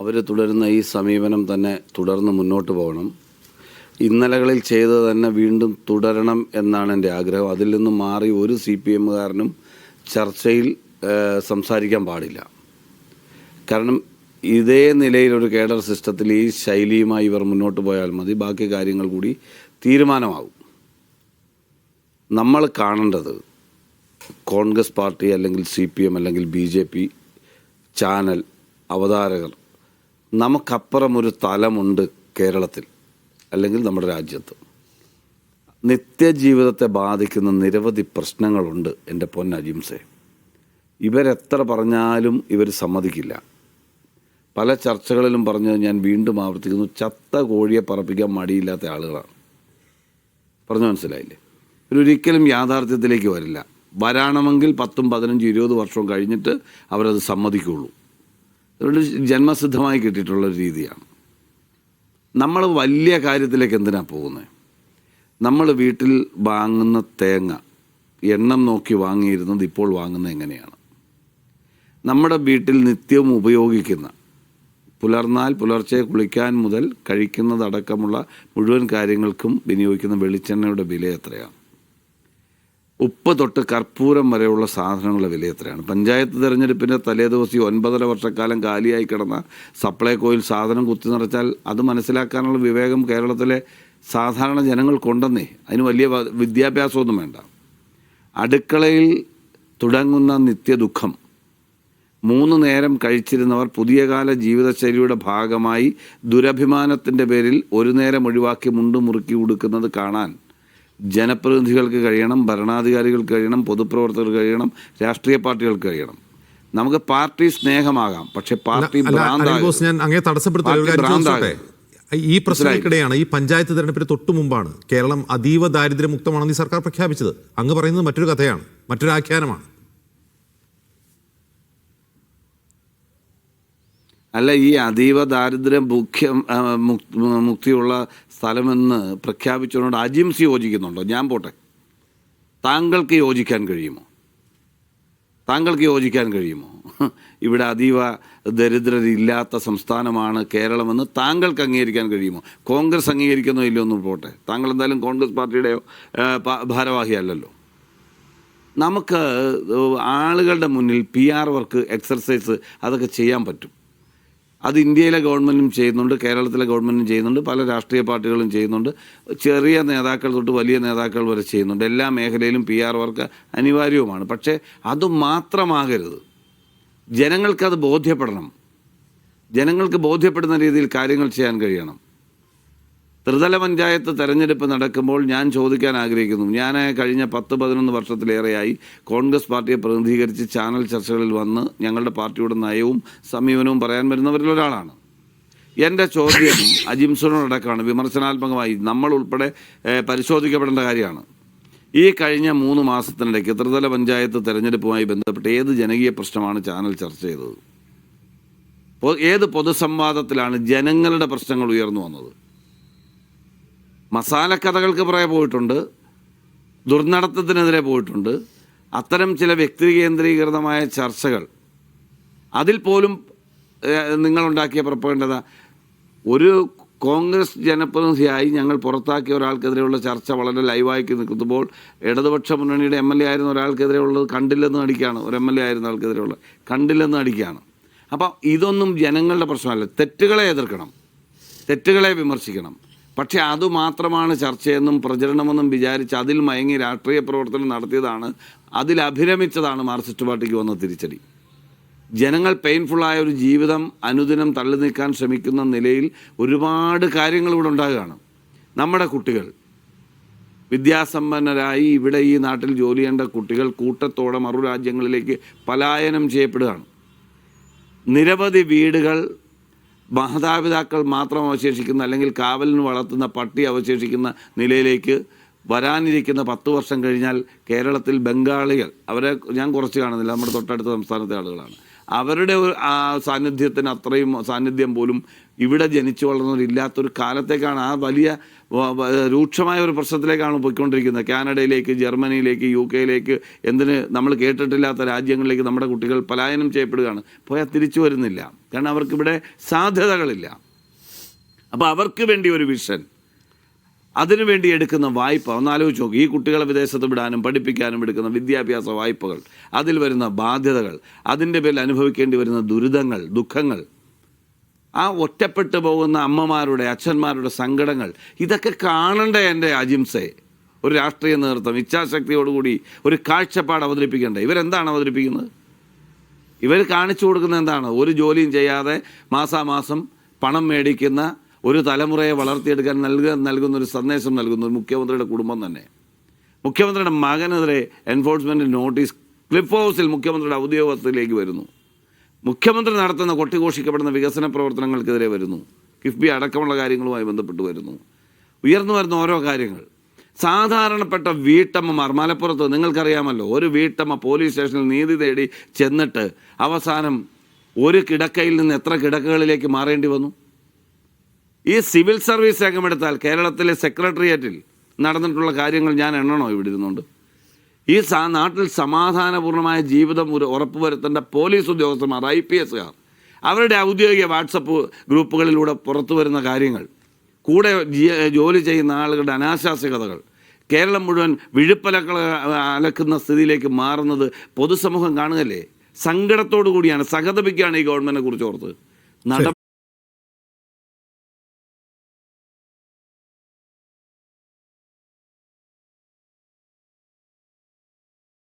അവർ തുടരുന്ന ഈ സമീപനം തന്നെ തുടർന്ന് മുന്നോട്ട് പോകണം. ഇന്നലകളിൽ ചെയ്തത് തന്നെ വീണ്ടും തുടരണം എന്നാണ് എന്റെ ആഗ്രഹം. അതിൽ നിന്നും മാറി ഒരു സി പി എമ്മുകാരനും ചർച്ചയിൽ സംസാരിക്കാൻ പാടില്ല. കാരണം ഇതേ നിലയിലൊരു കേഡർ സിസ്റ്റത്തിൽ ഈ ശൈലിയുമായി ഇവർ മുന്നോട്ട് പോയാൽ മതി. ബാക്കി കാര്യങ്ങൾ കൂടി തീരുമാനമാകും. നമ്മൾ കാണേണ്ടത് കോൺഗ്രസ് പാർട്ടി അല്ലെങ്കിൽ സി പി എം അല്ലെങ്കിൽ ബി ജെ പി ചാനൽ അവതാരകർ നമുക്കപ്പുറം ഒരു തലമുണ്ട് കേരളത്തിൽ അല്ലെങ്കിൽ നമ്മുടെ രാജ്യത്ത്. നിത്യജീവിതത്തെ ബാധിക്കുന്ന നിരവധി പ്രശ്നങ്ങളുണ്ട് എന്റെ പൊന്നജിംസെ ഇവരെത്ര പറഞ്ഞാലും ഇവർ സമ്മതിക്കില്ല. പല ചർച്ചകളിലും പറഞ്ഞത് ഞാൻ വീണ്ടും ആവർത്തിക്കുന്നു ചത്ത കോഴിയെ പറപ്പിക്കാൻ മടിയില്ലാത്ത ആളുകളാണ്. പറഞ്ഞു മനസ്സിലായില്ലേ? ഇവരൊരിക്കലും യാഥാർത്ഥ്യത്തിലേക്ക് വരില്ല. വരാണമെങ്കിൽ പത്തും പതിനഞ്ചും ഇരുപത് വർഷവും കഴിഞ്ഞിട്ട് അവരത് സമ്മതിക്കുള്ളൂ. അതുകൊണ്ട് ജന്മസിദ്ധമായി കിട്ടിയിട്ടുള്ള രീതിയാണ്. നമ്മൾ വലിയ കാര്യത്തിലേക്ക് എന്തിനാണ് പോകുന്നത് നമ്മൾ വീട്ടിൽ വാങ്ങുന്ന തേങ്ങ എണ്ണം നോക്കി വാങ്ങിയിരുന്നത് ഇപ്പോൾ വാങ്ങുന്നത് എങ്ങനെയാണ്? നമ്മുടെ വീട്ടിൽ നിത്യവും ഉപയോഗിക്കുന്ന പുലർന്നാൽ പുലർച്ചെ കുളിക്കാൻ മുതൽ കഴിക്കുന്നതടക്കമുള്ള മുഴുവൻ കാര്യങ്ങൾക്കും വിനിയോഗിക്കുന്ന വെളിച്ചെണ്ണയുടെ വില എത്രയാണ്? ഉപ്പ് തൊട്ട് കർപ്പൂരം വരെയുള്ള സാധനങ്ങളുടെ വില എത്രയാണ്? പഞ്ചായത്ത് തെരഞ്ഞെടുപ്പിന്റെ തലേദിവസം ഈ ഒൻപതര വർഷക്കാലം കാലിയായി കിടന്ന സപ്ലൈകോയിൽ സാധനം കുത്തി നിറച്ചാൽ അത് മനസ്സിലാക്കാനുള്ള വിവേകം കേരളത്തിലെ സാധാരണ ജനങ്ങൾക്കുണ്ടെന്നേ. അതിന് വലിയ വിദ്യാഭ്യാസമൊന്നും വേണ്ട. അടുക്കളയിൽ തുടങ്ങുന്ന നിത്യദുഃഖം. മൂന്ന് നേരം കഴിച്ചിരുന്നവർ പുതിയ കാല ജീവിതശൈലിയുടെ ഭാഗമായി ദുരഭിമാനത്തിന്റെ പേരിൽ ഒരു നേരം ഒഴിവാക്കി മുണ്ടുമുറുക്കി ഉടുക്കുന്നത് കാണാൻ ജനപ്രതിനിധികൾക്ക് കഴിയണം ഭരണാധികാരികൾക്ക് കഴിയണം പൊതുപ്രവർത്തകർക്ക് കഴിയണം രാഷ്ട്രീയ പാർട്ടികൾക്ക് കഴിയണം. നമുക്ക് പാർട്ടി സ്നേഹമാകാം പക്ഷെ പാർട്ടി ഞാൻ തടസ്സപ്പെടുത്താൻ. ഈ പ്രശ്നങ്ങൾക്കിടെയാണ് ഈ പഞ്ചായത്ത് തെരഞ്ഞെടുപ്പിന് തൊട്ടു മുമ്പാണ് കേരളം അതീവ ദാരിദ്ര്യമുക്തമാണെന്ന് ഈ സർക്കാർ പ്രഖ്യാപിച്ചത്. അങ്ങ് പറയുന്നത് മറ്റൊരു കഥയാണ് മറ്റൊരു ആഖ്യാനമാണ്. അല്ല ഈ അതീവ ദാരിദ്ര്യം മുഖ്യ മുക്തിയുള്ള സ്ഥലമെന്ന് പ്രഖ്യാപിച്ചതിനോട് അജിംസ് യോജിക്കുന്നുണ്ടോ? ഞാൻ പോട്ടെ. താങ്കൾക്ക് യോജിക്കാൻ കഴിയുമോ? താങ്കൾക്ക് യോജിക്കാൻ കഴിയുമോ? ഇവിടെ അതീവ ദരിദ്രരില്ലാത്ത സംസ്ഥാനമാണ് കേരളമെന്ന് താങ്കൾക്ക് അംഗീകരിക്കാൻ കഴിയുമോ? കോൺഗ്രസ് അംഗീകരിക്കുന്നോ ഇല്ലയോ എന്ന് പോട്ടെ. താങ്കൾ എന്തായാലും കോൺഗ്രസ് പാർട്ടിയുടെ ഭാരവാഹിയല്ലല്ലോ. നമുക്ക് ആളുകളുടെ മുന്നിൽ പി ആർ വർക്ക് എക്സർസൈസ് അതൊക്കെ ചെയ്യാൻ പറ്റും. അത് ഇന്ത്യയിലെ ഗവൺമെന്റും ചെയ്യുന്നുണ്ട് കേരളത്തിലെ ഗവൺമെന്റും ചെയ്യുന്നുണ്ട് പല രാഷ്ട്രീയ പാർട്ടികളും ചെയ്യുന്നുണ്ട്. ചെറിയ നേതാക്കൾ തൊട്ട് വലിയ നേതാക്കൾ വരെ ചെയ്യുന്നുണ്ട്. എല്ലാ മേഖലയിലും പി ആർ വർക്ക് അനിവാര്യവുമാണ്. പക്ഷേ അത് മാത്രമാകരുത്. ജനങ്ങൾക്കത് ബോധ്യപ്പെടണം. ജനങ്ങൾക്ക് ബോധ്യപ്പെടുന്ന രീതിയിൽ കാര്യങ്ങൾ ചെയ്യാൻ കഴിയണം. ത്രിതല പഞ്ചായത്ത് തെരഞ്ഞെടുപ്പ് നടക്കുമ്പോൾ ഞാൻ ചോദിക്കാൻ ആഗ്രഹിക്കുന്നു. ഞാൻ കഴിഞ്ഞ പത്ത് പതിനൊന്ന് വർഷത്തിലേറെയായി കോൺഗ്രസ് പാർട്ടിയെ പ്രതിനിധീകരിച്ച് ചാനൽ ചർച്ചകളിൽ വന്ന് ഞങ്ങളുടെ പാർട്ടിയുടെ നയവും സമീപനവും പറയാൻ വരുന്നവരിൽ ഒരാളാണ്. എന്റെ ചോദ്യം അജിംസനോടക്കമാണ് വിമർശനാത്മകമായി നമ്മൾ ഉൾപ്പെടെ പരിശോധിക്കപ്പെടേണ്ട കാര്യമാണ്. ഈ കഴിഞ്ഞ മൂന്ന് മാസത്തിനിടയ്ക്ക് ത്രിതല പഞ്ചായത്ത് തെരഞ്ഞെടുപ്പുമായി ബന്ധപ്പെട്ട് ഏത് ജനകീയ പ്രശ്നമാണ് ചാനൽ ചർച്ച ചെയ്തത്? ഏത് പൊതുസംവാദത്തിലാണ് ജനങ്ങളുടെ പ്രശ്നങ്ങൾ ഉയർന്നു വന്നത്? മസാലക്കഥകൾക്ക് പുറകെ പോയിട്ടുണ്ട് ദുർനടത്തത്തിനെതിരെ പോയിട്ടുണ്ട്. അത്തരം ചില വ്യക്തി കേന്ദ്രീകൃതമായ ചർച്ചകൾ അതിൽ പോലും നിങ്ങളുണ്ടാക്കിയ പ്രപ്പേണ്ടത ഒരു കോൺഗ്രസ് ജനപ്രതിനിധിയായി ഞങ്ങൾ പുറത്താക്കിയ ഒരാൾക്കെതിരെയുള്ള ചർച്ച വളരെ ലൈവായിക്കി നിൽക്കുമ്പോൾ ഇടതുപക്ഷ മുന്നണിയുടെ എം എൽ എ ആയിരുന്ന ഒരാൾക്കെതിരെയുള്ളത് കണ്ടില്ലെന്ന് അടിക്കുകയാണ് ഒരു എം എൽ എ ആയിരുന്ന ആൾക്കെതിരെയുള്ളത് കണ്ടില്ലെന്ന് അടിക്കുകയാണ് അപ്പോൾ ഇതൊന്നും ജനങ്ങളുടെ പ്രശ്നമല്ല. തെറ്റുകളെ എതിർക്കണം. തെറ്റുകളെ വിമർശിക്കണം. പക്ഷേ അതുമാത്രമാണ് ചർച്ചയെന്നും പ്രചരണമെന്നും വിചാരിച്ച് അതിൽ മയങ്ങി രാഷ്ട്രീയ പ്രവർത്തനം നടത്തിയതാണ് അതിൽ അഭിരമിച്ചതാണ് മാർക്സിസ്റ്റ് പാർട്ടിക്ക് വന്ന തിരിച്ചടി. ജനങ്ങൾ പെയിൻഫുള്ളായ ഒരു ജീവിതം അനുദിനം തള്ളി നീക്കാൻ ശ്രമിക്കുന്ന നിലയിൽ ഒരുപാട് കാര്യങ്ങൾ ഇവിടെ ഉണ്ടാകുകയാണ്. നമ്മുടെ കുട്ടികൾ വിദ്യാസമ്പന്നരായി ഇവിടെ ഈ നാട്ടിൽ ജോലി ചെയ്യേണ്ട കുട്ടികൾ കൂട്ടത്തോടെ മറു രാജ്യങ്ങളിലേക്ക് പലായനം ചെയ്യപ്പെടുകയാണ്. നിരവധി വീടുകൾ മാതാപിതാക്കൾ മാത്രം അവശേഷിക്കുന്ന അല്ലെങ്കിൽ കാവലിന് വളർത്തുന്ന പട്ടി അവശേഷിക്കുന്ന നിലയിലേക്ക് വരാനിരിക്കുന്ന പത്ത് വർഷം കഴിഞ്ഞാൽ കേരളത്തിൽ ബംഗാളികൾ അവരെ ഞാൻ കുറച്ച് കാണുന്നില്ല നമ്മുടെ തൊട്ടടുത്ത സംസ്ഥാനത്തെ ആളുകളാണ്. അവരുടെ സാന്നിധ്യത്തിന് അത്രയും സാന്നിധ്യം പോലും ഇവിടെ ജനിച്ചു വളർന്നവരില്ലാത്തൊരു കാലത്തേക്കാണ് ആ വലിയ രൂക്ഷമായ ഒരു പ്രശ്നത്തിലേക്കാണ് പോയിക്കൊണ്ടിരിക്കുന്നത്. കാനഡയിലേക്ക് ജർമ്മനിയിലേക്ക് യു കെയിലേക്ക് എന്തിന് നമ്മൾ കേട്ടിട്ടില്ലാത്ത രാജ്യങ്ങളിലേക്ക് നമ്മുടെ കുട്ടികൾ പലായനം ചെയ്യപ്പെടുകയാണ്. പോയാൽ തിരിച്ചു വരുന്നില്ല. കാരണം അവർക്കിവിടെ സാധ്യതകളില്ല. അപ്പോൾ അവർക്ക് വേണ്ടി ഒരു വിഷൻ. അതിനു വേണ്ടി എടുക്കുന്ന വായ്പ ഒന്ന് ആലോചിച്ച് നോക്ക്. ഈ കുട്ടികളെ വിദേശത്ത് വിടാനും പഠിപ്പിക്കാനും എടുക്കുന്ന വിദ്യാഭ്യാസ വായ്പകൾ അതിൽ വരുന്ന ബാധ്യതകൾ അതിന്റെ പേരിൽ അനുഭവിക്കേണ്ടി വരുന്ന ദുരിതങ്ങൾ ദുഃഖങ്ങൾ ആ ഒറ്റപ്പെട്ടു പോകുന്ന അമ്മമാരുടെ അച്ഛന്മാരുടെ സങ്കടങ്ങൾ ഇതൊക്കെ കാണണ്ട എന്റെ അജിംസെ? ഒരു രാഷ്ട്രീയ നേതൃത്വം ഇച്ഛാശക്തിയോടുകൂടി ഒരു കാഴ്ചപ്പാട് അവതരിപ്പിക്കേണ്ടത് ഇവരെന്താണ് അവതരിപ്പിക്കുന്നത്? ഇവർ കാണിച്ചു കൊടുക്കുന്നത് എന്താണ്? ഒരു ജോലിയും ചെയ്യാതെ മാസാമാസം പണം മേടിക്കുന്ന ഒരു തലമുറയെ വളർത്തിയെടുക്കാൻ നൽകുക നൽകുന്ന ഒരു സന്ദേശം നൽകുന്ന ഒരു മുഖ്യമന്ത്രിയുടെ കുടുംബം തന്നെ. മുഖ്യമന്ത്രിയുടെ മകനെതിരെ എൻഫോഴ്സ്മെന്റ് നോട്ടീസ് ക്ലിഫ് ഹൗസിൽ മുഖ്യമന്ത്രിയുടെ ഔദ്യോഗത്തിലേക്ക് വരുന്നു. മുഖ്യമന്ത്രി നടത്തുന്ന കൊട്ടിഘോഷിക്കപ്പെടുന്ന വികസന പ്രവർത്തനങ്ങൾക്കെതിരെ വരുന്നു. കിഫ്ബി അടക്കമുള്ള കാര്യങ്ങളുമായി ബന്ധപ്പെട്ട് വരുന്നു. ഉയർന്നു വരുന്ന ഓരോ കാര്യങ്ങൾ. സാധാരണപ്പെട്ട വീട്ടമ്മമാർ മലപ്പുറത്ത് നിങ്ങൾക്കറിയാമല്ലോ ഒരു വീട്ടമ്മ പോലീസ് സ്റ്റേഷനിൽ നീതി തേടി ചെന്നിട്ട് അവസാനം ഒരു കിടക്കയിൽ നിന്ന് എത്ര കിടക്കകളിലേക്ക് മാറേണ്ടി വന്നു? ഈ സിവിൽ സർവീസ് രംഗമെടുത്താൽ കേരളത്തിലെ സെക്രട്ടേറിയറ്റിൽ നടന്നിട്ടുള്ള കാര്യങ്ങൾ ഞാൻ എണ്ണണോ ഇവിടെ ഇരുന്നുകൊണ്ട്? ഈ നാട്ടിൽ സമാധാനപൂർണമായ ജീവിതം ഒരു ഉറപ്പ് വരുത്തേണ്ട പോലീസ് ഉദ്യോഗസ്ഥന്മാർ ഐ പി എസുകാർ അവരുടെ ഔദ്യോഗിക വാട്സപ്പ് ഗ്രൂപ്പുകളിലൂടെ പുറത്തു വരുന്ന കാര്യങ്ങൾ കൂടെ ജോലി ചെയ്യുന്ന ആളുകളുടെ അനാശാസ്യകതകൾ കേരളം മുഴുവൻ വിഴുപ്പലക്കൾ അലക്കുന്ന സ്ഥിതിയിലേക്ക് മാറുന്നത് പൊതുസമൂഹം കാണുകയല്ലേ? സങ്കടത്തോടു കൂടിയാണ് സഹതപിക്കുകയാണ് ഈ ഗവൺമെന്റിനെ കുറിച്ച് ഓർത്ത്. നട